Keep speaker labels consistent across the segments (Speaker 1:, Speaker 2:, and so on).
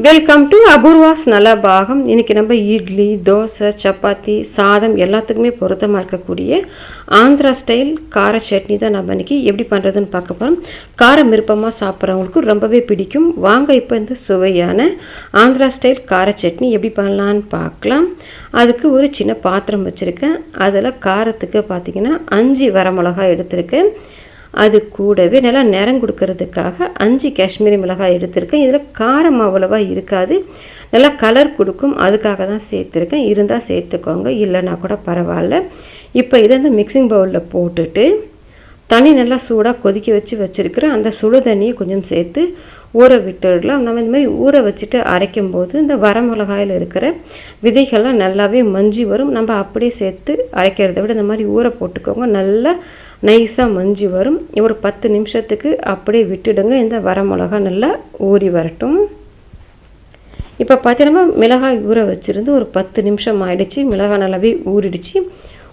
Speaker 1: Welcome to Apoorva's நல்ல பாகம் இன்றைக்கி நம்ம இட்லி தோசை சப்பாத்தி சாதம் எல்லாத்துக்குமே பொருத்தமாக இருக்கக்கூடிய ஆந்திரா ஸ்டைல் கார சட்னி தான் நம்ம இன்றைக்கி எப்படி பண்ணுறதுன்னு பார்க்க போகிறோம் காரம் விருப்பமாக சாப்பிட்றவங்களுக்கு ரொம்பவே பிடிக்கும். வாங்க இப்போ இந்த சுவையான ஆந்திரா ஸ்டைல் கார சட்னி எப்படி பண்ணலான்னு பார்க்கலாம். அதுக்கு ஒரு சின்ன பாத்திரம் வச்சுருக்கேன். அதில் காரத்துக்கு பார்த்திங்கன்னா அஞ்சு வரமிளகாய் எடுத்திருக்கேன். அது கூடவே நல்லா நிறம் கொடுக்கறதுக்காக அஞ்சு காஷ்மீரி மிளகாய் எடுத்திருக்கேன். இதில் காரம் அவ்வளோவா இருக்காது. நல்லா கலர் கொடுக்கும். அதுக்காக தான் சேர்த்துருக்கேன். இருந்தால் சேர்த்துக்கோங்க. இல்லைன்னா கூட பரவாயில்ல. இப்போ இதை இந்த மிக்சிங் பவுலில் போட்டுட்டு தண்ணி நல்லா சூடாக கொதிக்க வச்சு வச்சுருக்கிறேன் அந்த சுடு தண்ணியை கொஞ்சம் சேர்த்து ஊற விட்டுடலாம். நம்ம இந்த மாதிரி ஊற வச்சுட்டு அரைக்கும் போது இந்த வரமிளகாயில் இருக்கிற விதைகள்லாம் நல்லாவே மஞ்சி வரும். நம்ம அப்படியே சேர்த்து அரைக்கிறத விட இந்த மாதிரி ஊற போட்டுக்கோங்க. நல்லா நைஸாக மஞ்சி வரும். ஒரு பத்து நிமிஷத்துக்கு அப்படியே விட்டுடுங்க. இந்த வரமிளகா நல்லா ஊறி வரட்டும். இப்போ பார்த்தீங்கன்னா மிளகாய் ஊற வச்சுருந்து ஒரு பத்து நிமிஷம் ஆயிடுச்சு. மிளகாய் நல்லாவே ஊறிடுச்சு.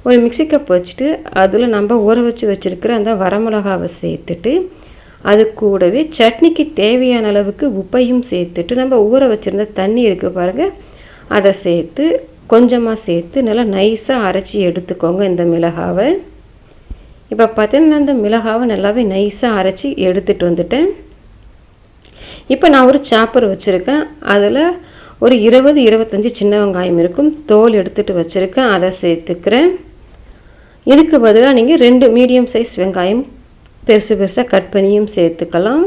Speaker 1: ஒரு மிக்சி கப் வச்சுட்டு அதில் நம்ம ஊற வச்சு வச்சுருக்கிற அந்த வரமிளகாவை சேர்த்துட்டு அது கூடவே சட்னிக்கு தேவையான அளவுக்கு உப்பையும் சேர்த்துட்டு நம்ம ஊற வச்சுருந்த தண்ணி இருக்குது பாருங்கள் அதை சேர்த்து கொஞ்சமாக சேர்த்து நல்லா நைஸாக அரைச்சி எடுத்துக்கோங்க இந்த மிளகாவை. இப்போ பார்த்தீங்கன்னா அந்த மிளகாவை நல்லாவே நைஸாக அரைச்சி எடுத்துகிட்டு வந்துட்டேன். இப்போ நான் ஒரு சாப்பர் வச்சுருக்கேன். அதில் ஒரு இருபது இருபத்தஞ்சி சின்ன வெங்காயம் இருக்கும். தோல் எடுத்துகிட்டு வச்சுருக்கேன். அதை சேர்த்துக்கிறேன். இதுக்கு பதிலாக நீங்கள் ரெண்டு மீடியம் சைஸ் வெங்காயம் பெருசு பெருசாக கட் பண்ணியும் சேர்த்துக்கலாம்.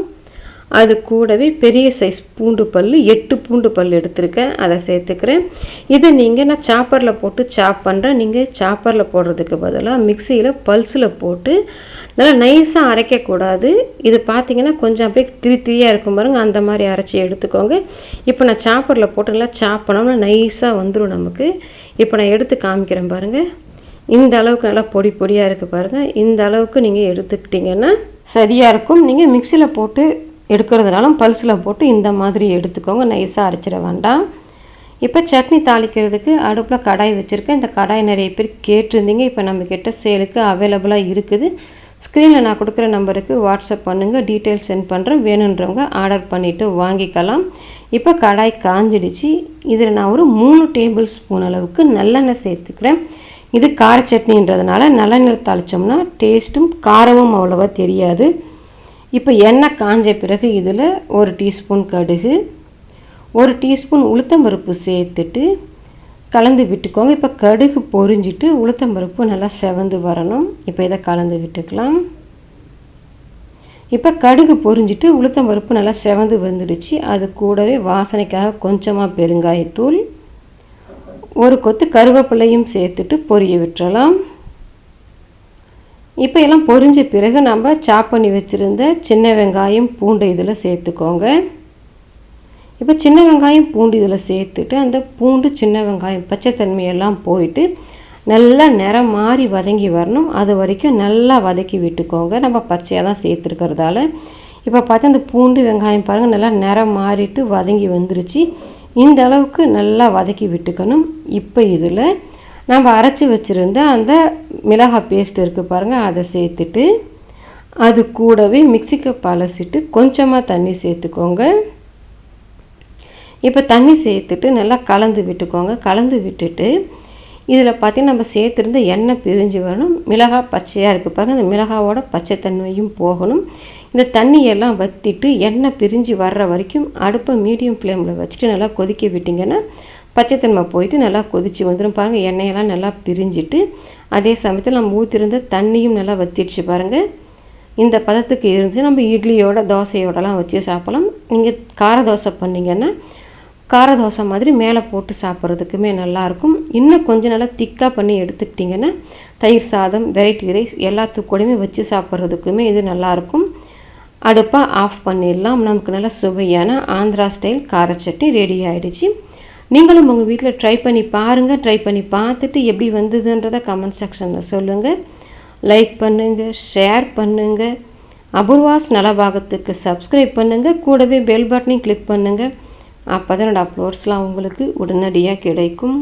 Speaker 1: அது கூடவே பெரிய சைஸ் பூண்டு பல் எட்டு பூண்டு பல் எடுத்திருக்கேன். அதை சேர்த்துக்கிறேன். இதை நீங்கள் நான் சாப்பரில் போட்டு சாப் பண்ணுறேன் நீங்கள் சாப்பரில் போடுறதுக்கு பதிலாக மிக்சியில் பல்ஸில் போட்டு நல்லா நைஸாக அரைக்கக்கூடாது. இது பார்த்தீங்கன்னா கொஞ்சம் அப்படியே திரி திரியாக இருக்கும் பாருங்க. அந்த மாதிரி அரைச்சி எடுத்துக்கோங்க. இப்போ நான் சாப்பரில் போட்டு நல்லா சாப் பண்ணோம்னா நைஸாக வந்துடும் நமக்கு. இப்போ நான் எடுத்து காமிக்கிறேன் பாருங்கள் இந்த அளவுக்கு நல்லா பொடி பொடியாக இருக்குது பாருங்கள் இந்த அளவுக்கு நீங்கள் எடுத்துக்கிட்டிங்கன்னா சரியாக இருக்கும். நீங்கள் மிக்சியில் போட்டு எடுக்கிறதுனாலும் பல்ஸில் போட்டு இந்த மாதிரி எடுத்துக்கோங்க. நைஸாக அரைச்சிட வேண்டாம். இப்போ சட்னி தாளிக்கிறதுக்கு அடுப்பில் கடாய் வச்சுருக்கேன். இந்த கடாய் நிறைய பேர் கேட்டிருந்தீங்க. இப்போ நம்மக்கிட்ட சேலுக்கு அவைலபிளாக இருக்குது. ஸ்க்ரீனில் நான் கொடுக்குற நம்பருக்கு வாட்ஸ்அப் பண்ணுங்கள் டீட்டெயில்ஸ் சென்ட் பண்ணுறேன் வேணுன்றவங்க ஆர்டர் பண்ணிவிட்டு வாங்கிக்கலாம். இப்போ கடாய் காஞ்சிடுச்சு. இதில் நான் ஒரு மூணு டேபிள் ஸ்பூன் அளவுக்கு நல்லெண்ணெய் சேர்த்துக்கிறேன். இது கார சட்னின்றதுனால நல்லெண்ணெய் தாளித்தோம்னா டேஸ்ட்டும் காரமும் அவ்வளோவா தெரியாது. இப்போ எண்ணெய் காஞ்ச பிறகு இதில் ஒரு டீஸ்பூன் கடுகு ஒரு டீஸ்பூன் உளுத்தம்பருப்பு சேர்த்துட்டு கலந்து விட்டுக்கோங்க. இப்போ கடுகு பொரிஞ்சிட்டு உளுத்தம்பருப்பு நல்லா செவந்து வரணும். இப்போ இதை கலந்து விட்டுக்கலாம். இப்போ கடுகு பொரிஞ்சிட்டு உளுத்தம்பருப்பு நல்லா செவந்து வந்துடுச்சு. அது கூடவே வாசனைக்காக கொஞ்சமாக பெருங்காயத்தூள் ஒரு கொத்து கருவேப்பிலையும் சேர்த்துட்டு பொரிய விட்டுறலாம். இப்போ எல்லாம் பொரிஞ்ச பிறகு நம்ம சாப் பண்ணி வச்சுருந்த சின்ன வெங்காயம் பூண்டு இதில் சேர்த்துக்கோங்க. இப்போ சின்ன வெங்காயம் பூண்டு இதில் சேர்த்துட்டு அந்த பூண்டு சின்ன வெங்காயம் பச்சைத்தன்மையெல்லாம் போயிட்டு நல்லா நிறம் மாறி வதங்கி வரணும். அது வரைக்கும் நல்லா வதக்கி விட்டுக்கோங்க. நம்ம பச்சையாக தான் சேர்த்துருக்கிறதால. இப்போ பார்த்தா அந்த பூண்டு வெங்காயம் பாருங்கள் நல்லா நிறம் மாறிட்டு வதங்கி வந்துருச்சு. இந்த அளவுக்கு நல்லா வதக்கி விட்டுக்கணும். இப்போ இதில் நம்ம அரைச்சி வச்சுருந்த அந்த மிளகாய் பேஸ்ட் இருக்குது பாருங்கள் அதை சேர்த்துட்டு அது கூடவே மிக்சிக்கு பழசிட்டு கொஞ்சமாக தண்ணி சேர்த்துக்கோங்க. இப்போ தண்ணி சேர்த்துட்டு நல்லா கலந்து விட்டுக்கோங்க. கலந்து விட்டுட்டு இதில் பார்த்திங்கன்னா நம்ம சேர்த்துருந்த எண்ணெய் பிரிஞ்சு வரணும். மிளகாய் பச்சையாக இருக்குது பாருங்கள் அந்த மிளகாவோட பச்சை தன்மையும் போகணும். இந்த தண்ணியெல்லாம் வற்றிட்டு எண்ணெய் பிரிஞ்சு வர்ற வரைக்கும் அடுப்பை மீடியம் ஃப்ளேமில் வச்சுட்டு நல்லா கொதிக்க விட்டிங்கன்னா பச்சைத்தன்மை போயிட்டு நல்லா கொதித்து வந்துடும் பாருங்கள் எண்ணெயெல்லாம் நல்லா பிரிஞ்சிட்டு அதே சமயத்தில் நம்ம ஊற்றிருந்த தண்ணியும் நல்லா வத்திடுச்சு பாருங்கள் இந்த பதத்துக்கு இருந்து நம்ம இட்லியோட தோசையோடலாம் வச்சு சாப்பிடலாம். நீங்கள் கார தோசை பண்ணிங்கன்னா கார தோசை மாதிரி மேலே போட்டு சாப்பிட்றதுக்குமே நல்லாயிருக்கும். இன்னும் கொஞ்சம் நல்லா திக்காக பண்ணி எடுத்துக்கிட்டிங்கன்னா தயிர் சாதம் வெரைட்டி ரைஸ் எல்லாத்துக்கூடயுமே வச்சு சாப்பிட்றதுக்குமே இது நல்லாயிருக்கும். அடுப்பாக ஆஃப் பண்ணிடலாம். நமக்கு நல்லா சுவையான ஆந்திரா ஸ்டைல் கார ரெடி ஆகிடுச்சு நீங்களும் உங்கள் வீட்டில் ட்ரை பண்ணி பாருங்கள் ட்ரை பண்ணி பார்த்துட்டு எப்படி வந்ததுன்றதை கமெண்ட் செக்ஷனில் சொல்லுங்கள் லைக் பண்ணுங்கள் ஷேர் பண்ணுங்கள் அபூர்வாஸ் நலபாகத்துக்கு சப்ஸ்கிரைப் பண்ணுங்கள் கூடவே பெல் பட்டனையும் கிளிக் பண்ணுங்கள் அப்போ தான் என்னோடய அப்லோட்ஸ்லாம் உங்களுக்கு உடனடியாக கிடைக்கும்.